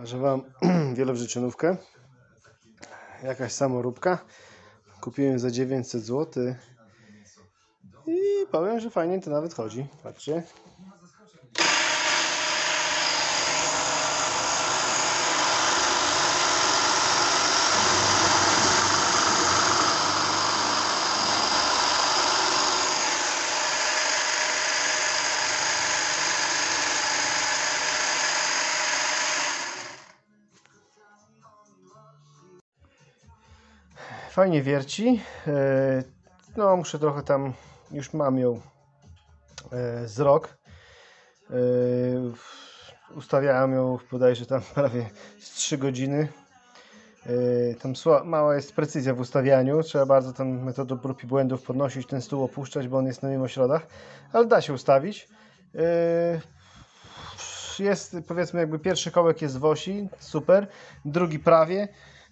Pokażę Wam wielowrzyczynówkę. Jakaś samoróbka. Kupiłem za 900 zł. I powiem, że fajnie to nawet chodzi. Patrzcie. Fajnie wierci. E, No, muszę trochę tam, już mam ją e, z rok. E, Ustawiałem ją bodajże tam prawie z 3 godziny. Tam mała jest precyzja w ustawianiu. Trzeba bardzo tam metodą prób i błędów podnosić ten stół, opuszczać, bo on jest na mimośrodach. Ale da się ustawić. Jest powiedzmy jakby pierwszy kołek jest w osi, super. Drugi prawie.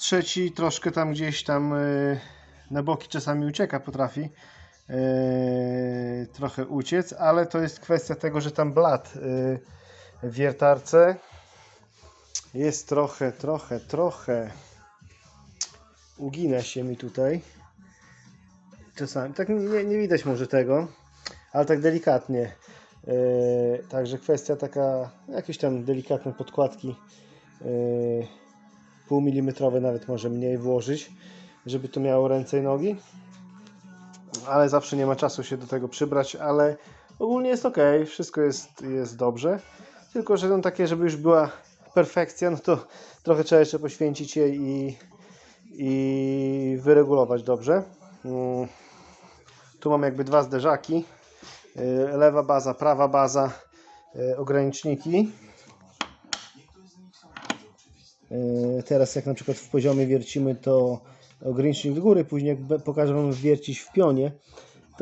Trzeci troszkę tam gdzieś tam y, na boki czasami ucieka, potrafi y, trochę uciec, ale to jest kwestia tego, że tam blat y, w wiertarce jest trochę, trochę, trochę ugina się mi tutaj. Czasami, tak nie, nie widać może tego, ale tak delikatnie. Także kwestia taka, jakieś tam delikatne podkładki. Pół milimetrowe nawet może mniej włożyć, żeby to miało ręce i nogi. Ale zawsze nie ma czasu się do tego przybrać, ale ogólnie jest ok, wszystko jest, jest dobrze. Tylko, że no takie, żeby już była perfekcja, no to trochę trzeba jeszcze poświęcić jej i, i wyregulować dobrze. Mm. Tu mam jakby dwa zderzaki. Yy, Lewa baza, prawa baza, yy, ograniczniki. Yy, Teraz jak na przykład w poziomie wiercimy to ogranicznik do góry, później jak pokażę Wam wiercić w pionie,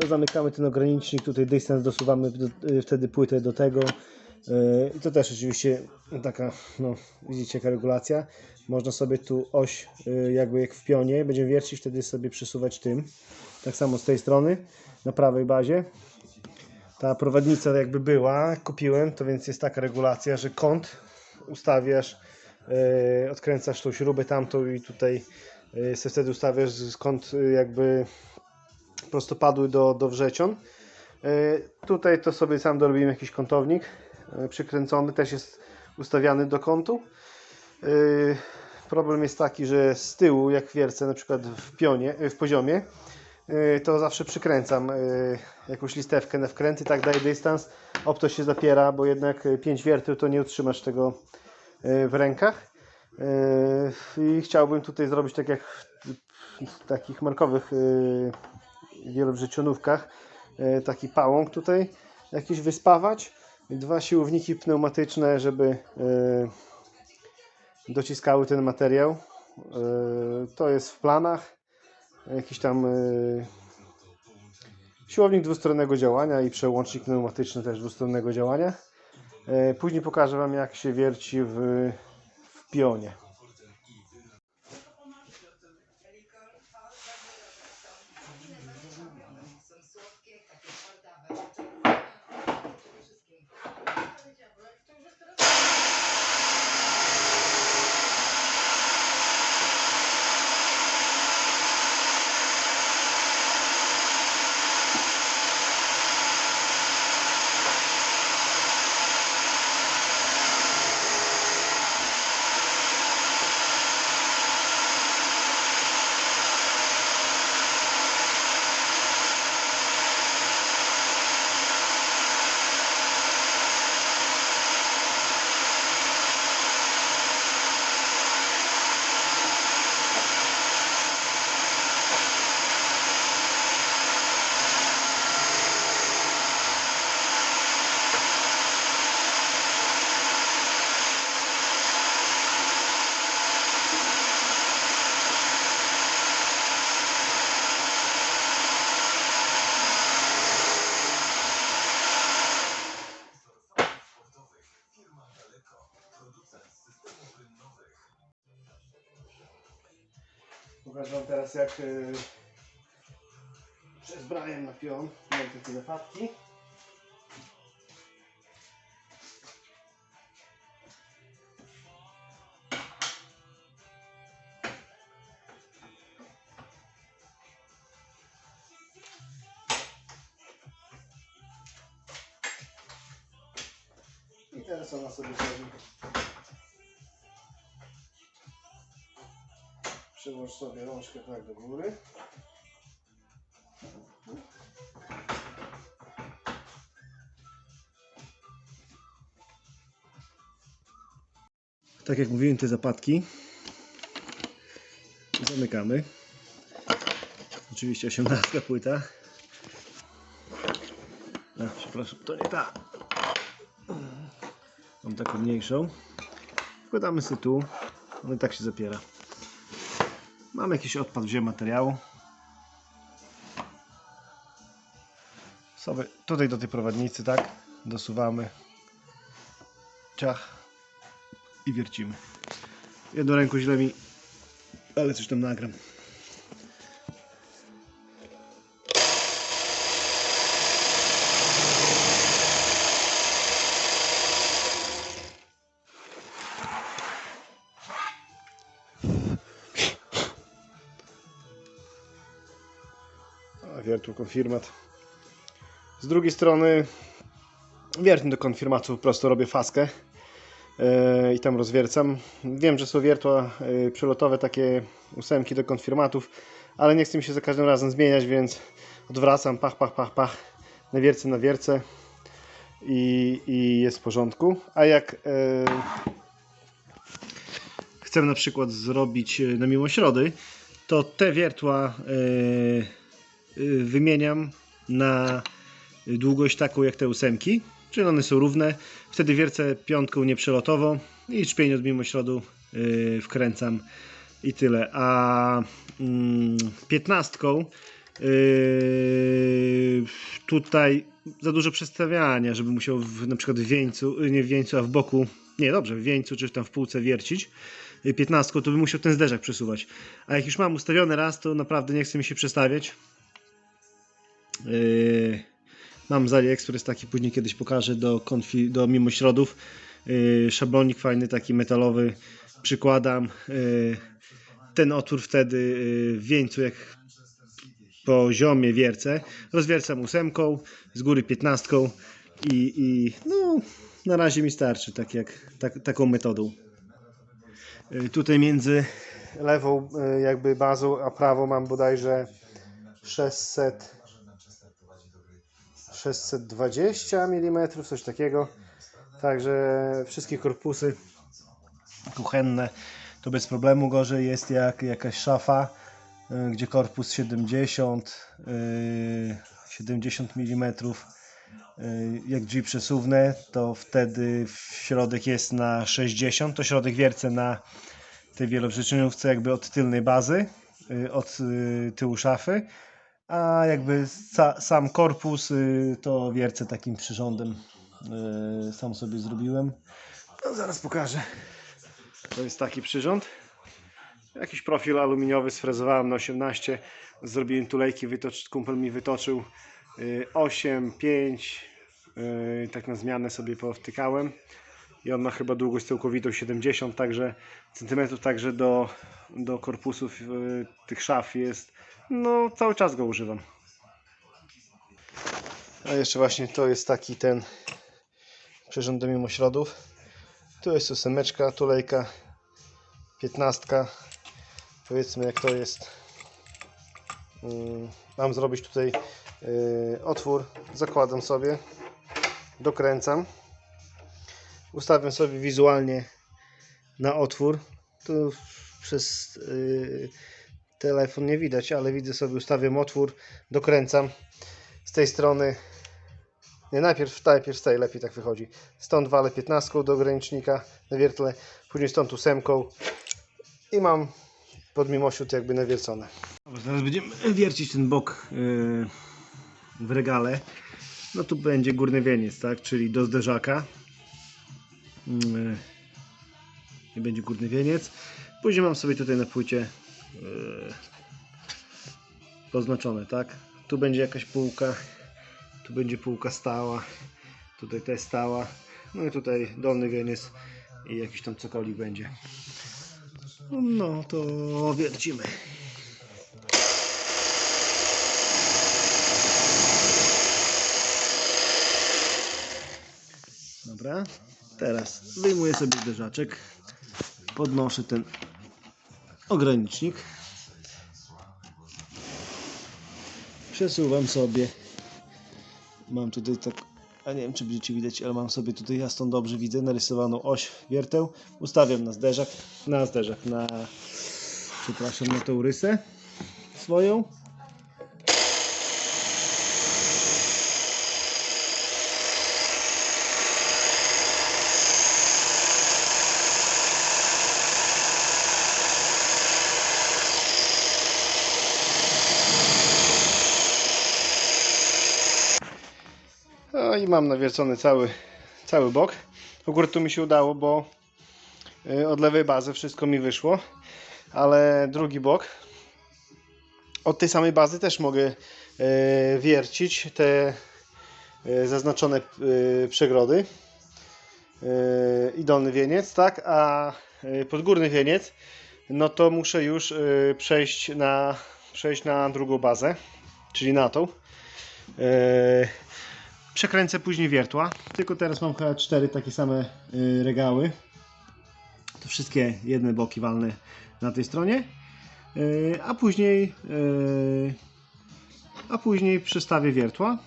to zamykamy ten ogranicznik, tutaj dystans dosuwamy do, yy, wtedy płytę do tego. Yy, i to też oczywiście taka, no widzicie jaka regulacja, można sobie tu oś jakby jak w pionie, będziemy wiercić, wtedy sobie przesuwać tym, tak samo z tej strony, na prawej bazie. Ta prowadnica jakby była, kupiłem, to więc jest taka regulacja, że kąt ustawiasz, odkręcasz tą śrubę tamtą i tutaj sobie wtedy ustawiasz skąd yy, jakby prostopadły do, do wrzeción. Yy, tutaj to sobie sam dorobiłem jakiś kątownik przykręcony, też jest ustawiany do kątu. Problem jest taki, że z tyłu jak wiercę na przykład w pionie, w poziomie, to zawsze przykręcam jakąś listewkę na wkręty, tak daje dystans, opto się zapiera, bo jednak 5 wierteł to nie utrzymasz tego w rękach. Yy, I chciałbym tutaj zrobić tak jak w, takich markowych wielowrzecionówkach, yy, taki pałąk tutaj jakiś wyspawać. Dwa siłowniki pneumatyczne, żeby dociskały ten materiał. To jest w planach. Jakiś tam siłownik dwustronnego działania i przełącznik pneumatyczny też dwustronnego działania. Yy, Później pokażę Wam jak się wierci w, w pionie. teraz jak e, yy, przezbrałem na pion, mam takie notatki. I teraz ona sobie zrobi Przyłóż sobie rączkę tak do góry. Tak jak mówiłem, te zapadki zamykamy. Oczywiście 18 płyta. A, przepraszam, to nie ta. Mam taką mniejszą. Wkładamy sobie tu. No i tak się zapiera. Mam jakiś odpad wziąłem materiału. Sobie tutaj do tej prowadnicy, tak? Dosuwamy. Ciach. I wiercimy. Jedną ręką źle mi, ale coś tam nagram. Wiertło konfirmat. Z drugiej strony wiertnie do konfirmatu po prostu robię faskę e, i tam rozwiercam. Wiem, że są wiertła e, przelotowe, takie ósemki do konfirmatów, ale nie chcę mi się za każdym razem zmieniać, więc odwracam, pach, pach, pach, pach, na wierce, na wierce i, i jest w porządku. A jak e, chcę na przykład zrobić na miłośrody, to te wiertła wymieniam na długość taką jak te ósemki, czyli one są równe. Wtedy wiercę piątką nieprzelotową i czpień od mimośrodu y, wkręcam i tyle. A mm, piętnastką y, tutaj za dużo przestawiania, żeby musiał w, na przykład w wieńcu, y, nie w wieńcu, a w boku, nie dobrze, w wieńcu czy tam w półce wiercić. Y, 15, to bym musiał ten zderzak przesuwać. A jak już mam ustawiony raz, to naprawdę nie chce mi się przestawiać. Yy, mam z AliExpress taki, później kiedyś pokażę do, konfi, do mimośrodów. Yy, szablonik fajny, taki metalowy. Przykładam yy, ten otwór wtedy w wieńcu, jak poziomie wiercę. Rozwiercam ósemką, z góry piętnastką i, i no, na razie mi starczy tak jak, tak, taką metodą. Tutaj między lewą jakby bazą, a prawą mam bodajże 600 620 mm, coś takiego. Także wszystkie korpusy kuchenne to bez problemu. Gorzej jest jak jakaś szafa, y, gdzie korpus 70, y, 70 mm. Jak drzwi przesuwne, to wtedy środek jest na 60. To środek wiercę na tej wieloprzyczynówce jakby od tylnej bazy, y, od y, tyłu szafy a jakby sa, sam korpus y, to wiercę takim przyrządem y, sam sobie zrobiłem. No, zaraz pokażę. To jest taki przyrząd. Jakiś profil aluminiowy sfrezowałem na 18 zrobiłem tulejki, wytocz, kumpel mi wytoczył y, 8, 5 y, tak na zmianę sobie powtykałem. I on ma chyba długość całkowitą 70 także centymetrów także do, do korpusów tych szaf jest no cały czas go używam. A jeszcze właśnie to jest taki ten przyrząd do mimośrodów. Tu jest ósemeczka, tulejka 15 powiedzmy jak to jest. Mm, mam zrobić tutaj y, otwór. Zakładam sobie. Dokręcam. Ustawiam sobie wizualnie na otwór. Tu przez y, telefon nie widać, ale widzę sobie ustawiam otwór, dokręcam. Z tej strony nie, najpierw, najpierw z tej lepiej tak wychodzi. Stąd walę 15 do ogranicznika na wiertle, później stąd ósemką i mam pod mimosiód jakby nawiercone. Zaraz będziemy wiercić ten bok yy, w regale. No tu będzie górny wieniec, tak, czyli do zderzaka. Yy, i będzie górny wieniec. Później mam sobie tutaj na płycie poznaczone, tak? Tu będzie jakaś półka, tu będzie półka stała, tutaj też stała, no i tutaj dolny wieniec i jakiś tam cokolik będzie. No to wiercimy. Dobra. Teraz wyjmuję sobie zderzaczek, podnoszę ten ogranicznik, przesuwam sobie. Mam tutaj tak, a nie wiem czy będziecie widać, ale mam sobie tutaj jasną dobrze widzę narysowaną oś wierteł. Ustawiam na zderzak, na zderzak, na przepraszam, na tą rysę swoją. Mam nawiercony cały, cały bok. Akurat tu mi się udało, bo y, od lewej bazy wszystko mi wyszło, ale drugi bok od tej samej bazy też mogę y, wiercić te y, zaznaczone przegrody i dolny wieniec, tak, a podgórny wieniec no to muszę już przejść na, przejść na drugą bazę, czyli na tą. Przekręcę później wiertła. Tylko teraz mam chyba cztery takie same y, regały. To wszystkie jedne boki walne na tej stronie. Y, a później y, a później przestawię wiertła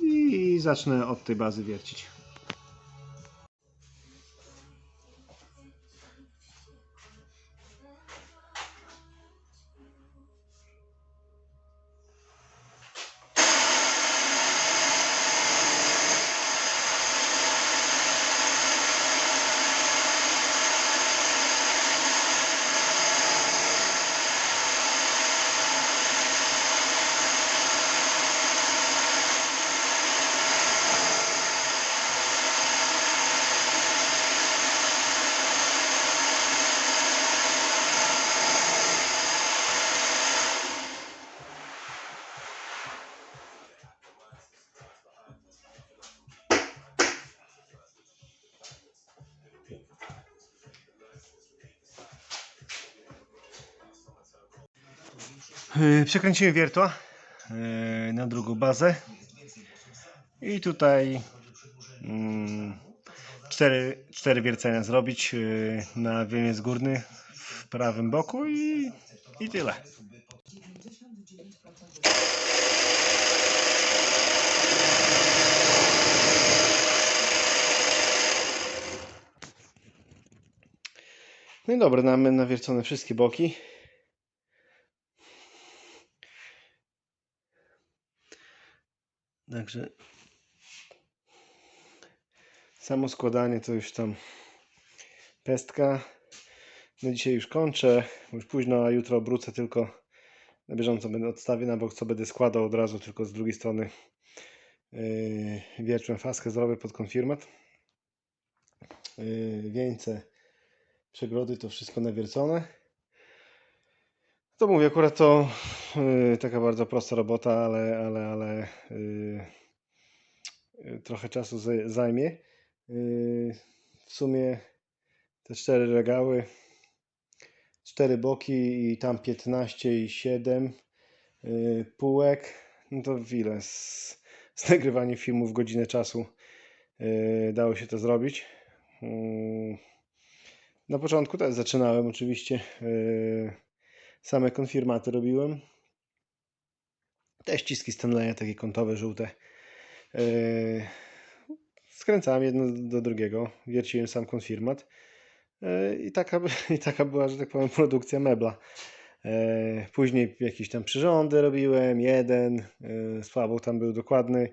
i zacznę od tej bazy wiercić. Przekręciłem wiertła yy, na drugą bazę i tutaj mm, cztery, cztery wiercenia zrobić yy, na wieniec górny w prawym boku i, i tyle. No i dobra, mamy nawiercone wszystkie boki. Także samo składanie to już tam pestka. No dzisiaj już kończę, już późno, a jutro obrócę tylko na bieżąco będę odstawię na bok, co będę składał od razu, tylko z drugiej strony yy, wiertłem faskę zrobię pod konfirmat. Yy, wieńce, przegrody to wszystko nawiercone. To mówię, akurat to taka bardzo prosta robota, ale, ale, ale yy, yy, trochę czasu zaj- zajmie. W sumie te cztery regały, cztery boki i tam 15 i 7 yy, półek. No to ile? Z, z nagrywaniem filmu w godzinę czasu dało się to zrobić. Na początku też zaczynałem oczywiście. Same konfirmaty robiłem. Te ściski Stanleya, takie kątowe, żółte. Yy, skręcałem jedno do drugiego, wierciłem sam konfirmat. Yy, I taka, I taka była, że tak powiem, produkcja mebla. Yy, Później jakieś tam przyrządy robiłem, jeden, słabo tam był dokładny.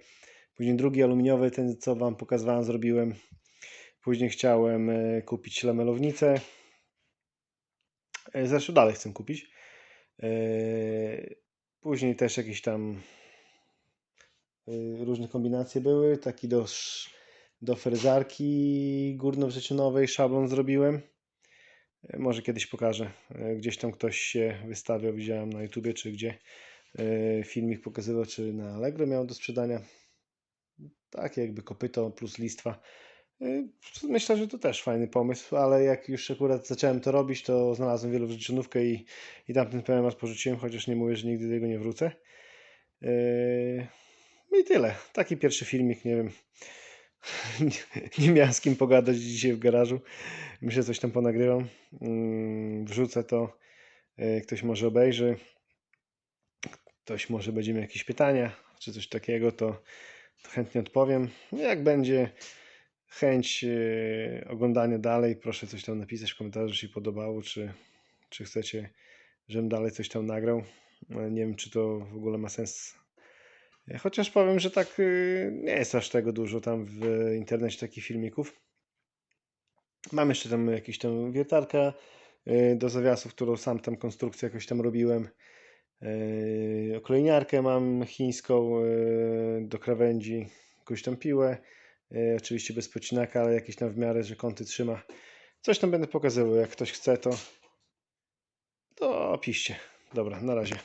Później drugi aluminiowy, ten co Wam pokazywałem, zrobiłem. Później chciałem kupić lamelownicę. Zresztą dalej chcę kupić. Później też jakieś tam yy, różne kombinacje były. Taki do, do frezarki górnowrzecionowej szablon zrobiłem. Yy, Może kiedyś pokażę. Yy, Gdzieś tam ktoś się wystawiał, widziałem na YouTubie czy gdzie. Filmik pokazywał, czy na Allegro miał do sprzedania. Takie jakby kopyto plus listwa. Yy, Myślę, że to też fajny pomysł, ale jak już akurat zacząłem to robić, to znalazłem wielowrzecionówkę i, i tamten PMS porzuciłem, chociaż nie mówię, że nigdy do niego nie wrócę. Yy, I tyle. Taki pierwszy filmik, nie wiem. nie- miałem z kim pogadać dzisiaj w garażu. Myślę, coś tam ponagrywam. Mm, Wrzucę to. y, Ktoś może obejrzy. Ktoś może będzie miał jakieś pytania, czy coś takiego, to, to chętnie odpowiem. Jak będzie chęć y, oglądania dalej, proszę coś tam napisać w komentarzu, się podobało, czy, czy chcecie, żebym dalej coś tam nagrał. E, Nie wiem, czy to w ogóle ma sens. E, Chociaż powiem, że tak nie jest aż tego dużo tam w internecie takich filmików. Mam jeszcze tam jakieś tam wiertarka do zawiasów, którą sam tam konstrukcję jakoś tam robiłem. Oklejniarkę mam chińską do krawędzi, jakąś tam piłę. Yy, Oczywiście bez pocinaka, ale jakieś tam w miarę, że kąty trzyma. Coś tam będę pokazywał. Jak ktoś chce, to, to piszcie. Dobra, na razie.